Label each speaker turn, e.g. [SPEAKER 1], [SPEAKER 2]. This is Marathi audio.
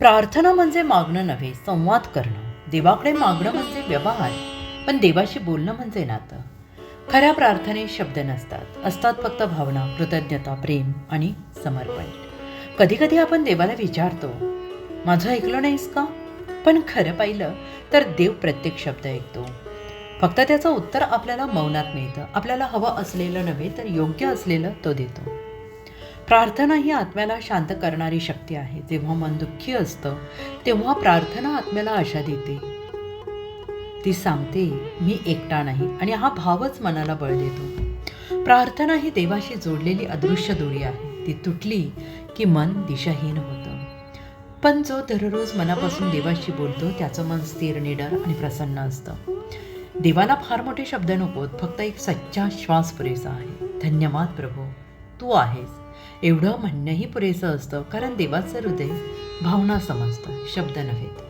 [SPEAKER 1] प्रार्थना म्हणजे मागणं नव्हे संवाद करणं. देवाकडे मागणं म्हणजे व्यवहार पण देवाशी बोलणं म्हणजे नातं. खऱ्या प्रार्थनेत शब्द नसतात असतात फक्त भावना कृतज्ञता प्रेम आणि समर्पण. कधी कधी आपण देवाला विचारतो माझं ऐकलं नाहीस का? पण खरं पाहिलं तर देव प्रत्येक शब्द ऐकतो. फक्त त्याचं उत्तर आपल्याला मौनात मिळतं. आपल्याला हवं असलेलं नव्हे तर योग्य असलेलं तो देतो. प्रार्थना ही आत्म्याला शांत करणारी शक्ती आहे. जेव्हा मन दुःखी असतं तेव्हा प्रार्थना आत्म्याला आशा देते. ती सांगते मी एकटा नाही आणि हा भावच मनाला बळ देतो. प्रार्थना ही देवाशी जोडलेली अदृश्य दोरी आहे. ती तुटली की मन दिशाहीन होतं. पण जो दररोज मनापासून देवाशी बोलतो त्याचं मन स्थिर निडर आणि प्रसन्न असतं. देवाला फार मोठे शब्द नकोत फक्त एक सच्चा श्वास पुरेसा आहे. धन्यवाद प्रभू. तू आहेस. एवढं म्हणणंही पुरेसं असतं कारण देवाचं हृदय भावना समजतं शब्द नव्हेत